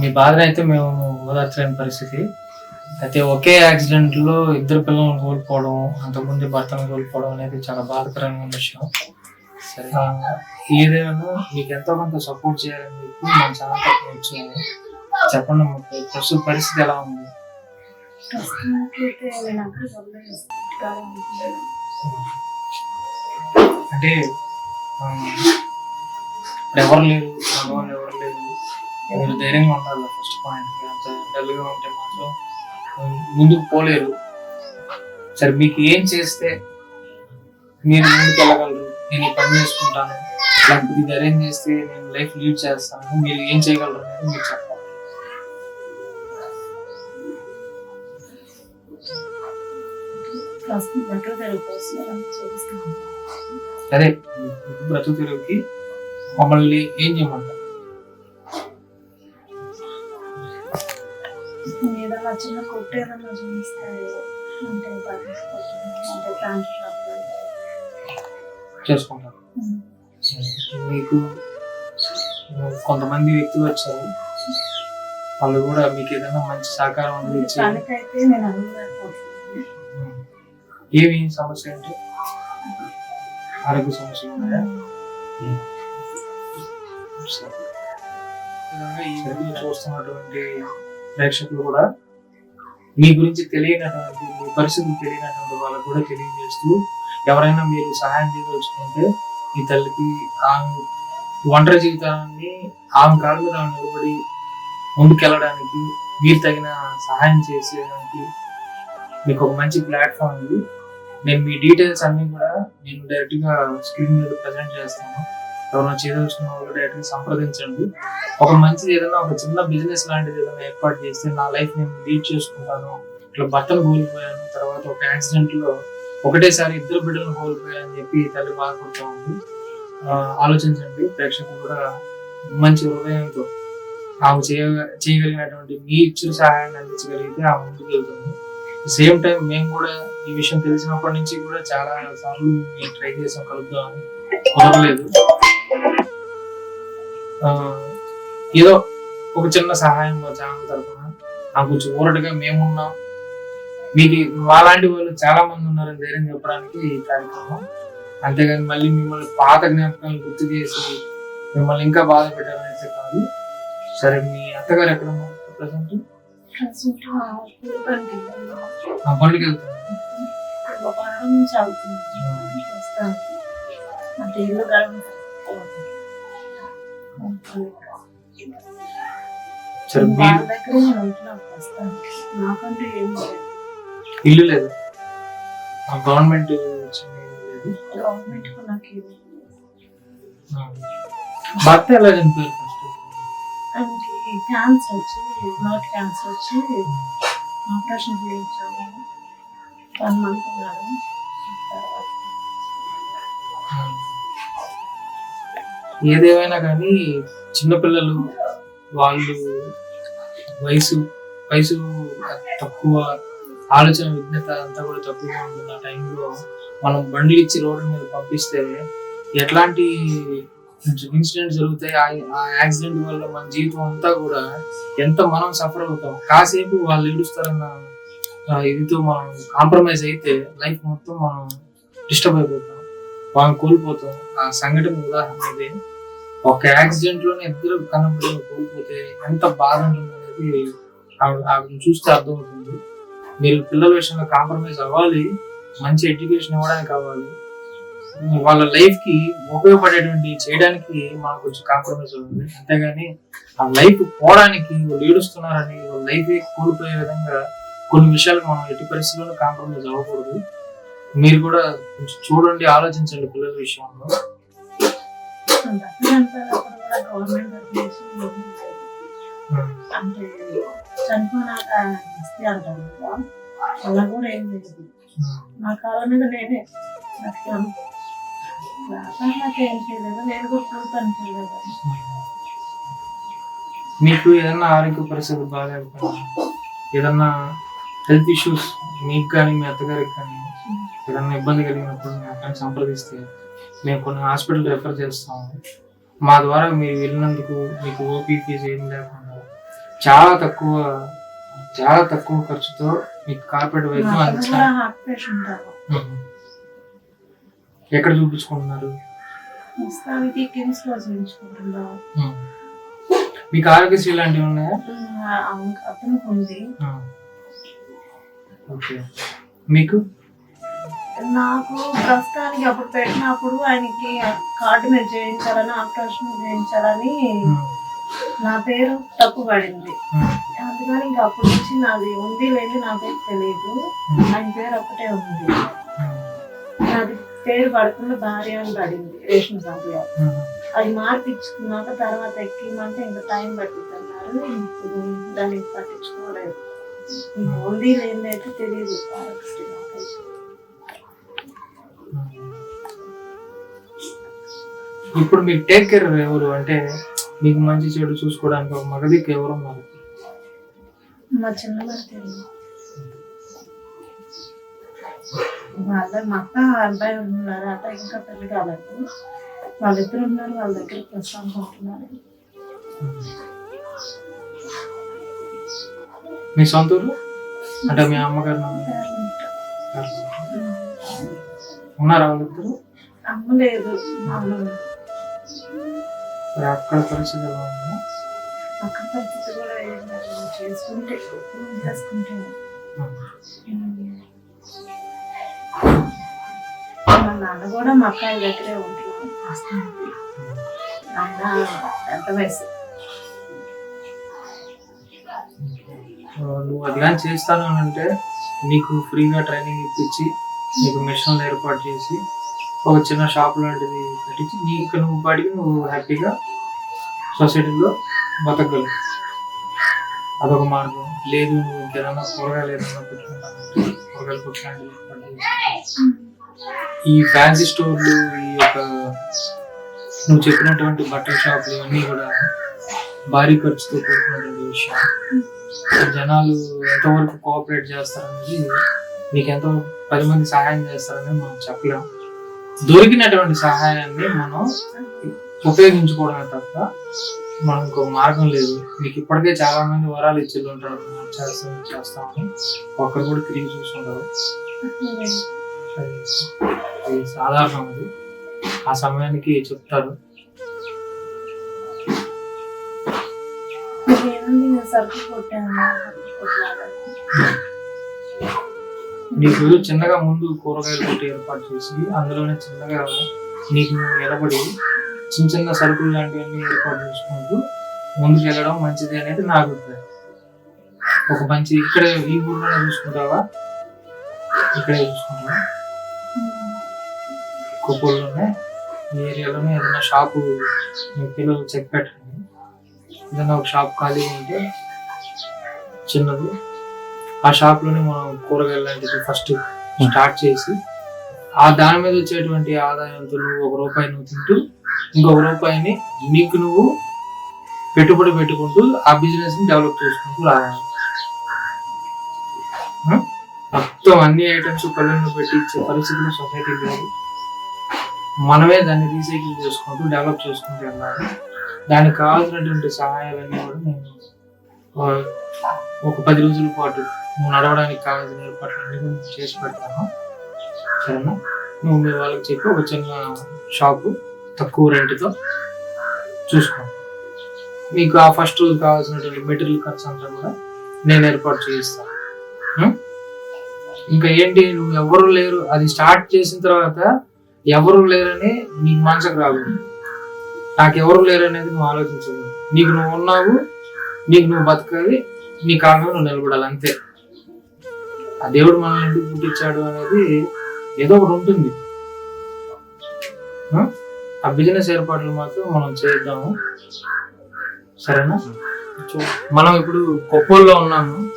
మీ బాధను అయితే మేము ఓదార్చలేని పరిస్థితి. అయితే ఒకే యాక్సిడెంట్లో ఇద్దరు పిల్లలను కోల్పోవడం అంతకుముందు భర్తను కోల్పోవడం అనేది చాలా బాధకరమైన విషయం. సరే ఏదైనా మీకు ఎంతో కొంత సపోర్ట్ చేయాలని చెప్పి మన ఛానల్ తరఫున వచ్చాము చెప్పండి మాకు ప్రస్తుత పరిస్థితి ఎలా ఉంది? అంటే ఎవరు లేరు? మీరు ధైర్యంగా ఉండాలి ఫస్ట్ పాయింట్ అంత డల్గా ఉంటే మాత్రం ముందుకు పోలేరు. సరే మీకు ఏం చేస్తే మీరు ముందుకు వెళ్ళగలరు? నేను ఈ పని చేసుకుంటాను. లేకపోతే ఇది అరేంజ్ చేస్తే నేను లైఫ్ లీడ్ చేస్తాను. మీరు ఏం చేయగలరు అనేది మీరు చెప్పాలి. అదే బ్రతుకు తెరువుకి మమ్మల్ని ఏం చేయమంటారు? ఏదైనా చిన్న కొట్టు ఏదైనా చూపిస్తే అంటే అంటే ప్యాంట్ షాప్ చేసుకుంటారు. మీకు కొంతమంది వ్యక్తులు వచ్చారు. వాళ్ళు కూడా మీకు ఏదైనా మంచి సహకారం అందించి ఏమి సమస్య అంటే ఆరోగ్య సమస్యలు ఉన్నాయా? చూస్తున్నటువంటి ప్రేక్షకులు కూడా మీ గురించి తెలియనటువంటి మీ పరిస్థితులు తెలియనటువంటి వాళ్ళకు కూడా తెలియజేస్తూ ఎవరైనా మీరు సహాయం చేయదలుచుకుంటే మీ తల్లికి ఆమె ఒంటరి జీవితాన్ని ఆమె కాళ్ళ మీద ఆమె నిలబడి ముందుకెళ్ళడానికి మీరు తగిన సహాయం చేసేదానికి మీకు ఒక మంచి ప్లాట్ఫామ్ ఇది నేను మీ డీటెయిల్స్ అన్ని కూడా నేను డైరెక్ట్గా స్క్రీన్ మీద ప్రజెంట్ చేస్తాను. ఎవరైనా చేయదలుచుకున్న వాళ్ళు డైరెక్ట్గా సంప్రదించండి. ఒక మంచి ఏదైనా ఒక చిన్న బిజినెస్ లాంటిది ఏదైనా ఏర్పాటు చేస్తే నా లైఫ్ నేను లీడ్ చేసుకుంటాను. ఇట్లా భర్తను కోల్పోయాను తర్వాత ఒక యాక్సిడెంట్లో ఒకటేసారి ఇద్దరు బిడ్డలను కోల్పోయాను చెప్పి తల్లి బాధపడుతూ ఉంది. ఆలోచించండి ప్రేక్షకులు కూడా మంచి హృదయంతో ఆమె చేయ చేయగలిగినటువంటి మీ ఇచ్చిన సహాయాన్ని అందించగలిగితే ఆమె ముందుకు వెళ్తుంది. సేమ్ టైం మేము కూడా ఈ విషయం తెలిసినప్పటి నుంచి కూడా చాలా సార్లు మేము ట్రై చేసాం కలుద్దామని. కుదరలేదు. ఏదో ఒక చిన్న సహాయం మా ఛానల్ తరఫున. నాకు కొంచెం ఊరటగా మేమున్నాం. మీకు మాలాంటి వాళ్ళు చాలా మంది ఉన్నారని ధైర్యం చెప్పడానికి ఈ కార్యక్రమం. అంతేగాని మళ్ళీ మిమ్మల్ని పాత జ్ఞాపకాలను గుర్తు చేసి మిమ్మల్ని ఇంకా బాధ పెట్టాలనేసి కాదు. సరే మీ అత్తగారు ఎక్కడ ఉన్నారు ప్రజెంట్. ఆ పనులకి వెళ్తాను అంటే ఇల్లు ఇల్లు లేదు. గవర్నమెంట్ భర్త ఎలా చనిపోయారు ఆయనకి క్యాన్సర్ వచ్చి క్యాన్సర్ వచ్చి ఆపరేషన్ చేయించాము వన్ మంత్ ఉన్నాడు తర్వాత ఏదేమైనా కానీ చిన్నపిల్లలు వాళ్ళు వయసు వయసు తక్కువ ఆలోచన విజ్ఞత అంతా కూడా తక్కువగా ఉంటుంది ఆ టైంలో మనం బండ్లు ఇచ్చి రోడ్డు మీద పంపిస్తే ఎట్లాంటి ఇన్సిడెంట్ జరుగుతాయి? ఆ- యాక్సిడెంట్ వల్ల మన జీవితం అంతా కూడా ఎంత మనం సఫర్ అవుతాం? కాసేపు వాళ్ళు ఏడుస్తారన్న ఇదితో మనం కాంప్రమైజ్ అయితే లైఫ్ మొత్తం మనం డిస్టర్బ్ అయిపోతాం. వాళ్ళు కోల్పోతాం ఆ సంఘటన ఉదాహరణ ఇది. ఒక యాక్సిడెంట్లోనే ఇద్దరు కనబడి కోల్పోతే ఎంత బాధ ఉంటుంది అనేది ఆవిడ చూస్తే అర్థమవుతుంది. మీరు పిల్లల విషయంలో కాంప్రమైజ్ అవ్వాలి మంచి ఎడ్యుకేషన్ ఇవ్వడానికి అవ్వాలి. వాళ్ళ లైఫ్కి ఉపయోగపడేటువంటి చేయడానికి మనకు కొంచెం కాంప్రమైజ్ అవ్వాలి అంతేగాని ఆ లైఫ్ పోవడానికి వాళ్ళు ఏడుస్తున్నారని వాళ్ళ లైఫ్ కోల్పోయే విధంగా కొన్ని విషయాలు మనం ఎట్టి పరిస్థితుల్లో కాంప్రమైజ్ అవ్వకూడదు. మీరు కూడా కొంచెం చూడండి ఆలోచించండి పిల్లల విషయంలో. అంటే చనిపోయినాక ఇస్తే అంటారు కదా అలా కూడా ఏం లేదు నా మీద నేనే బతికాను చేయలేదు నేను కూడా చేయలేదు మీకు ఏదన్నా ఆరోగ్య పరిస్థితి బాగాలేకపోయినా ఏదన్నా హెల్త్ ఇష్యూస్ మీకు కానీ మీ అత్తగారికి కానీ ఏదన్నా ఇబ్బంది కలిగినప్పుడు మేము సంప్రదిస్తే మేము కొన్ని హాస్పిటల్ రెఫర్ చేస్తాము. మా ద్వారా మీరు వెళ్ళినందుకు మీకు ఓపీ ఫీజు ఏం లేకుండా చాలా తక్కువ చాలా తక్కువ ఖర్చుతో మీకు కార్పొరేట్ వైద్యం పేషెంట్ ఎక్కడ చూపించుకుంటున్నారు. మీకు ఆరోగ్యశ్రీ లాంటివి ఉన్నాయా. ఓకే. మీకు? నాకు ప్రస్తుతానికి అప్పుడు పెట్టినప్పుడు ఆయనకి కార్డు మీద చేయించాలని ఆపరేషన్ చేయించాలని. నా పేరు తప్పు పడింది. అందుకని ఇంకా అప్పటి నుంచి నాది ఉంది లేదు నాకైతే తెలియదు ఆయన పేరు ఒక్కటే ఉంది. నాది పేరు పడకుండా భార్య అని పడింది రేషన్ కార్డులో. అది మార్పించుకున్నాక తర్వాత ఎక్కిమంటే ఇంకా టైం పట్టింది అన్నారు ఇప్పుడు దాన్ని పట్టించుకోలేదు. ఉంది లేదైతే తెలియదు ఇప్పుడు మీకు టేక్ కేర్ ఎవరు అంటే మీకు మంచి చెడు చూసుకోవడానికి ఒక మగదికి ఎవరు ఉన్నారు? మా చిన్న వాళ్ళ మా అక్క అబ్బాయి ఉన్నారు. అట ఇంకా పెళ్ళి కాలేదు. వాళ్ళిద్దరు ఉన్నారు. వాళ్ళ దగ్గర ప్రస్తుతం ఉంటున్నారు మీ సొంత ఊరు? అంటే మీ అమ్మగారు? ఉన్నారా వాళ్ళిద్దరు? అమ్మ లేదు. మా అమ్మ. మరి అక్కడ పరిస్థితి ఎలా ఉంది అక్క పరిస్థితి కూడా ఏం లేదు. చేసుకుంటే చేసుకుంటే మా నాన్న కూడా మా అక్కయ్య దగ్గరే ఉంటున్నాం ఆయన పెద్ద వయసు? ఆ, నువ్వు కానీ చేస్తాను అంటే నీకు ఫ్రీగా ట్రైనింగ్ ఇప్పించి నీకు మిషన్లు ఏర్పాటు చేసి ఒక చిన్న షాప్ లాంటిది కట్టించి నీకు నువ్వు పాటికి నువ్వు హ్యాపీగా సొసైటీలో బతకగలవు. అదొక మార్గం. లేదు నువ్వు ఇంకేదన్నా కూరగాయలు ఏదన్నా పెట్టుకుంటానంటే కూరగాయలు కొట్టు ఈ ఫ్యాన్సీ స్టోర్లు ఈ యొక్క నువ్వు చెప్పినటువంటి బట్టల షాపులు అన్నీ కూడా భారీ ఖర్చుతో కూడుకున్నటువంటి విషయం. జనాలు ఎంతవరకు కోఆపరేట్ చేస్తారనేది నీకు ఎంతో పది మంది సహాయం చేస్తారని మనం చెప్పలేము దొరికినటువంటి సహాయాన్ని మనం ఉపయోగించుకోవడమే తప్ప మనకు మార్గం లేదు. మీకు ఇప్పటికే చాలా మంది వరాలు ఇచ్చి ఉంటారు. చేస్తాం చేస్తామని ఒక్కరు కూడా తిరిగి చూసుకుంటారు అది సాధారణం అది. ఆ సమయానికి చెప్తారు. సరుకు కొట్టాను? నీకు చిన్నగా ముందు కూరగాయలు కొట్టి ఏర్పాటు చేసి అందులోనే చిన్నగా నీకు నిలబడి చిన్న చిన్న సరుకులు లాంటివన్నీ ఏర్పాటు చేసుకుంటూ ముందుకు వెళ్ళడం మంచిది అనేది నా అభిప్రాయం. ఒక మంచి ఇక్కడ ఈ ఊర్లోనే చూసుకుంటావా? ఇక్కడే చూసుకుంటావా? కొప్పూరులోనే ఈ ఏరియాలోనే ఏదైనా షాపు మీ పిల్లలు చెక్ పెట్టండి. ఏదైనా ఒక షాప్ ఖాళీగా ఉంటే చిన్నది. ఆ షాప్లోనే మనం కూరగాయలు లాంటిది ఫస్ట్ స్టార్ట్ చేసి ఆ దాని మీద వచ్చేటువంటి ఆదాయంతో నువ్వు ఒక రూపాయి నువ్వు తింటూ ఇంకొక రూపాయిని నీకు నువ్వు పెట్టుబడి పెట్టుకుంటూ ఆ బిజినెస్ని డెవలప్ చేసుకుంటూ రాయాలి మొత్తం అన్ని ఐటమ్స్ పల్లెల్లో పెట్టి ఇచ్చే పరిస్థితులు సొసైటీ లేదు. మనమే దాన్ని రీసైకిల్ చేసుకుంటూ డెవలప్ చేసుకుంటూ వెళ్ళాలి. దానికి కావాల్సినటువంటి సహాయాలన్నీ కూడా నేను ఒక పది రోజుల పాటు నువ్వు నడవడానికి కావాల్సిన ఏర్పాట్లు అన్ని గురించి చేసి పెడతాను. సరేనా? నువ్వు మీ వాళ్ళకి చెప్పి ఒక చిన్న షాపు తక్కువ రెంట్తో చూసుకో. మీకు ఆ ఫస్ట్ రోజు కావాల్సినటువంటి మెటీరియల్ ఖర్చు అంతా కూడా నేను ఏర్పాటు చేయిస్తాను ఇంకా ఏంటి? నువ్వు ఎవరు లేరు? అది స్టార్ట్ చేసిన తర్వాత ఎవరు లేరని నీకు మనసుకు రాకూడదు. నాకు ఎవరు లేరు అనేది నువ్వు ఆలోచించకూడదు. నీకు నువ్వు ఉన్నావు నీకు నువ్వు బతకాలి నీ కాళ్ళ నువ్వు నిలబడాలి అంతే. ఆ దేవుడు మనల్ని ఎందుకు పుట్టించాడు అనేది ఏదో ఒకటి ఉంటుంది. ఆ? బిజినెస్ ఏర్పాట్లు మాత్రం మనం చేద్దాము. సరేనా? మనం ఇప్పుడు కొప్పోల్లో ఉన్నాము.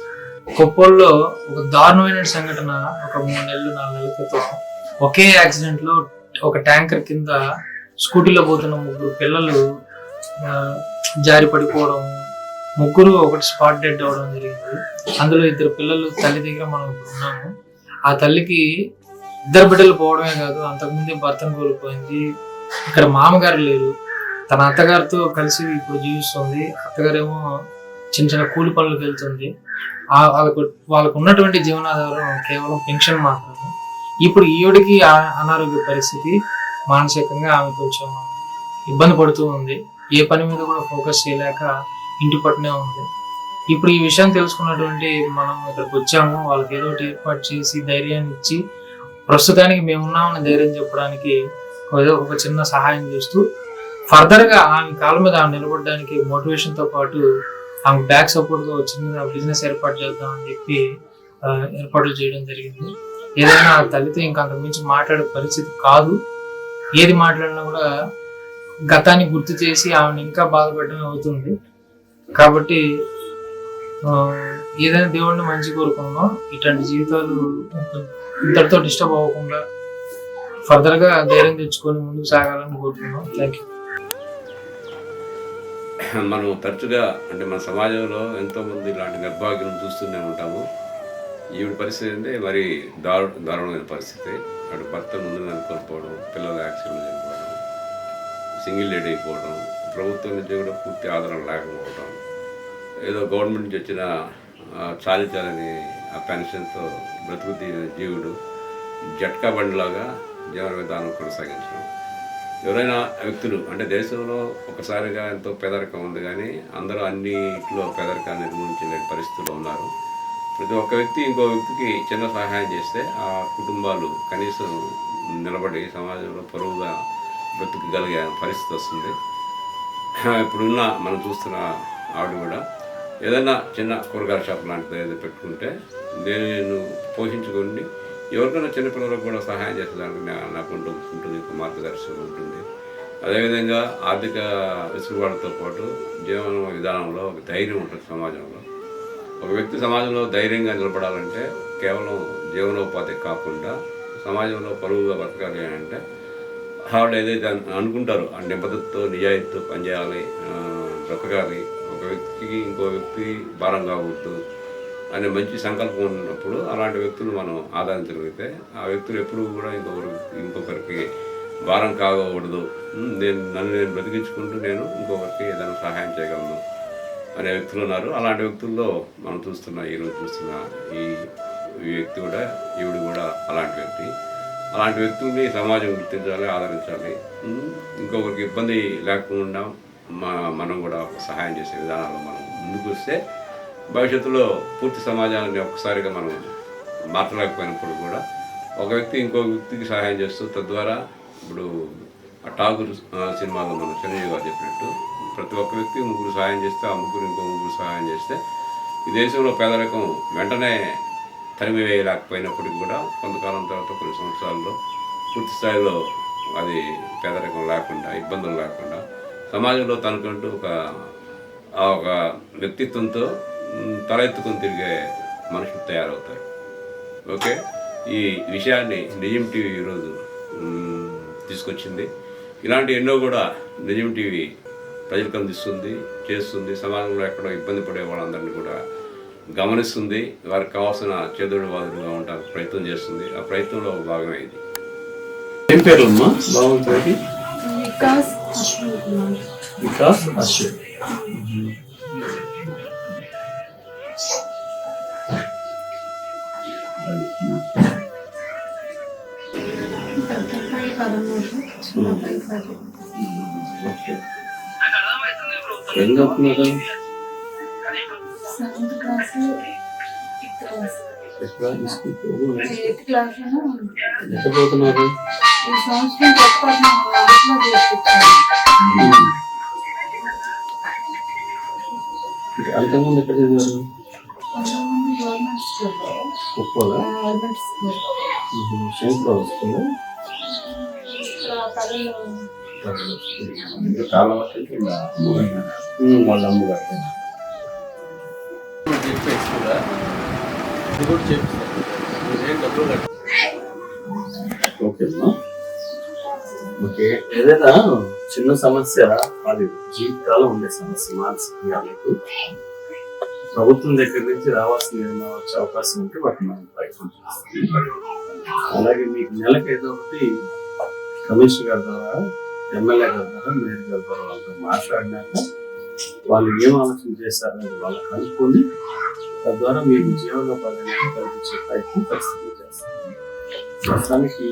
కొప్పోల్లో ఒక దారుణమైన సంఘటన ఒక మూడు నెలలు నాలుగు నెలల క్రితం. ఒకే యాక్సిడెంట్లో ఒక ట్యాంకర్ కింద స్కూటీలో పోతున్న ముగ్గురు పిల్లలు జారి పడిపోవడం ముగ్గురు ఒకటి స్పాట్ డెడ్ అవడం జరిగింది. అందులో ఇద్దరు పిల్లలు తల్లి దగ్గర మనం ఇప్పుడు ఉన్నాము. ఆ తల్లికి ఇద్దరు బిడ్డలు పోవడమే కాదు అంతకుముందే భర్తను కోల్పోయింది. ఇక్కడ మామగారు లేరు. తన అత్తగారితో కలిసి ఇప్పుడు జీవిస్తుంది. అత్తగారేమో చిన్న చిన్న కూలి పనులకు వెళ్తుంది. వాళ్ళకు వాళ్ళకు ఉన్నటువంటి జీవనాధారం కేవలం పెన్షన్ మాత్రమే. ఇప్పుడు ఈవిడికి ఆ- అనారోగ్య పరిస్థితి మానసికంగా ఆమె కొంచెం ఇబ్బంది పడుతూ ఉంది. ఏ పని మీద కూడా ఫోకస్ చేయలేక ఇంటి పట్టునే ఉంది. ఇప్పుడు ఈ విషయం తెలుసుకున్నటువంటి మనం ఇక్కడికి వచ్చాము. వాళ్ళకి ఏదో ఒకటి ఏర్పాటు చేసి ధైర్యాన్ని ఇచ్చి ప్రస్తుతానికి మేమున్నామని ధైర్యం చెప్పడానికి ఏదో ఒక చిన్న సహాయం చేస్తూ ఫర్దర్గా ఆమె కాళ్ళ మీద ఆమె నిలబడడానికి మోటివేషన్తో పాటు ఆమె బ్యాక్ సపోర్ట్గా వచ్చిన బిజినెస్ ఏర్పాటు చేద్దాం అని చెప్పి ఏర్పాట్లు చేయడం జరిగింది. ఏదైనా ఆ తల్లితో ఇంకా అంతకు మించి మాట్లాడే పరిస్థితి కాదు. ఏది మాట్లాడినా కూడా గతాన్ని గుర్తు చేసి ఆమెను ఇంకా బాధపడడం అవుతుంది. కాబట్టి ఏదైనా దేవుడిని మంచి కోరుకుందాం ఇట్లాంటి జీవితాలు ఇంతటితో డిస్టర్బ్ అవ్వకుండా ఫర్దర్గా ధైర్యం తెచ్చుకొని ముందుకు సాగాలని కోరుకున్నాం థ్యాంక్ యూ మనం తరచుగా అంటే మన సమాజంలో ఎంతోమంది ఇలాంటి నిర్భాగ్యం చూస్తూనే ఉంటాము. ఈవిడ పరిస్థితి అంటే మరి దారు దారుణమైన పరిస్థితి. అటు భర్త ముందు కోల్పోవడం పిల్లల యాక్సిడెంట్ చనిపోవడం సింగిల్ లేడీ అయిపోవడం ప్రభుత్వం నుంచి కూడా పూర్తి ఆదరణ లేకపోవడం ఏదో గవర్నమెంట్ నుంచి వచ్చిన చాలి చాలని ఆ పెన్షన్తో బ్రతుకు తీరిన జీవుడు జట్కా బండిలాగా జీవన విధానం కొనసాగించడం. ఎవరైనా వ్యక్తులు అంటే దేశంలో ఒకసారిగా ఎంతో పేదరికం ఉంది కానీ అందరూ అన్నిట్లో పేదరికాన్ని నిర్మూలించలేని పరిస్థితుల్లో ఉన్నారు. ప్రతి ఒక్క వ్యక్తి ఇంకో వ్యక్తికి చిన్న సహాయం చేస్తే ఆ కుటుంబాలు కనీసం నిలబడి సమాజంలో పరువుగా బ్రతుకగలిగే పరిస్థితి వస్తుంది. ఇప్పుడున్న మనం చూస్తున్న ఆవిడ కూడా ఏదైనా చిన్న కూరగాయల షాప్ లాంటిది ఏదో పెట్టుకుంటే నేను పోషించుకొని ఎవరికైనా చిన్నపిల్లలకు కూడా సహాయం చేసేదానికి నాకు ఉంటుంది ఉంటుంది మార్గదర్శకం ఉంటుంది. అదేవిధంగా ఆర్థిక వెసులుబాటుతో పాటు జీవన విధానంలో ఒక ధైర్యం ఉంటుంది సమాజంలో. ఒక వ్యక్తి సమాజంలో ధైర్యంగా నిలబడాలంటే కేవలం జీవనోపాధి కాకుండా సమాజంలో పరువుగా బతకాలి అంటే ఆవిడ ఏదైతే అనుకుంటారు అనుకుంటారో ఆ నిబద్ధతతో నిజాయితీతో పనిచేయాలి బ్రతకాలి ఒక వ్యక్తికి ఇంకో వ్యక్తి భారం కావద్దు అనే మంచి సంకల్పం ఉన్నప్పుడు అలాంటి వ్యక్తులు మనం ఆదరించగలిగితే ఆ వ్యక్తులు ఎప్పుడూ కూడా ఇంకొకరు ఇంకొకరికి భారం కాకూడదు. నేను నన్ను నేను బ్రతికించుకుంటూ నేను ఇంకొకరికి ఏదైనా సహాయం చేయగలను అనే వ్యక్తులు ఉన్నారు. అలాంటి వ్యక్తుల్లో మనం చూస్తున్న ఈరోజు చూస్తున్న ఈ ఈ వ్యక్తి కూడా ఈవిడ కూడా అలాంటి వ్యక్తి. అలాంటి వ్యక్తుల్ని సమాజం గుర్తించాలి ఆదరించాలి. ఇంకొకరికి ఇబ్బంది లేకుండా మా మనం కూడా ఒక సహాయం చేసే విధానాల్లో మనం ముందుకు వస్తే భవిష్యత్తులో పూర్తి సమాజాన్ని ఒక్కసారిగా మనం మార్చలేకపోయినప్పుడు కూడా ఒక వ్యక్తి ఇంకో వ్యక్తికి సహాయం చేస్తూ తద్వారా ఇప్పుడు ఆ ఠాగూర్ సినిమాలో మనం చిరంజీవి గారు చెప్పినట్టు ప్రతి ఒక్క వ్యక్తి ముగ్గురు సహాయం చేస్తే ఆ ముగ్గురు ఇంకో ముగ్గురు సహాయం చేస్తే ఈ దేశంలో పేదరికం వెంటనే తరిమి వేయలేకపోయినప్పటికీ కూడా కొంతకాలం తర్వాత కొన్ని సంవత్సరాల్లో పూర్తి స్థాయిలో అది పేదరికం లేకుండా ఇబ్బందులు లేకుండా సమాజంలో తనకంటూ ఒక ఆ ఒక వ్యక్తిత్వంతో తలెత్తుకొని తిరిగే మనుషులు తయారవుతారు. ఓకే? ఈ విషయాన్ని నిజం టీవీ ఈరోజు తీసుకొచ్చింది. ఇలాంటి ఎన్నో కూడా నిజం టీవీ ప్రజలకు అందిస్తుంది చేస్తుంది. సమాజంలో ఎక్కడో ఇబ్బంది పడే వాళ్ళందరినీ కూడా గమనిస్తుంది వారికి కావాల్సిన చేదుడు వాదుడుగా ఉండడానికి ప్రయత్నం చేస్తుంది. ఆ ప్రయత్నంలో ఒక భాగమే ఇది. ఏం పేరు అమ్మా బాగుంటుంది. వికాస్ అశ్విన్. ఏం క్లాస్ ఎయిత్ పోతున్నారు ఈ సంవత్సరం అంతకుముందు ఎక్కడ చదివారు వస్తుందా పల్లెలో వాళ్ళ అమ్మగారు చెప్పేసి కూడా ఇది కూడా ఓకే ఏదైనా చిన్న సమస్య అది జీవితాలు ఉండే సమస్య మానసికంగా మీకు ప్రభుత్వం దగ్గర నుంచి రావాల్సిన ఏమైనా వచ్చే అవకాశం ఉంటే వాటిని మనం ప్రయత్నం చేస్తాం. అలాగే మీకు నెలకు ఏదో ఒకటి కమిషనర్ గారి ద్వారా ఎమ్మెల్యే గారి ద్వారా మేయర్ గారి ద్వారా వాళ్ళతో మాట్లాడినాక వాళ్ళు ఏం ఆలోచన చేస్తారనేది వాళ్ళు కనుక్కొని తద్వారా మీకు జీవనోపాధిని కల్పించే ప్రయత్నం ఖచ్చితంగా చేస్తారు. ప్రస్తుతానికి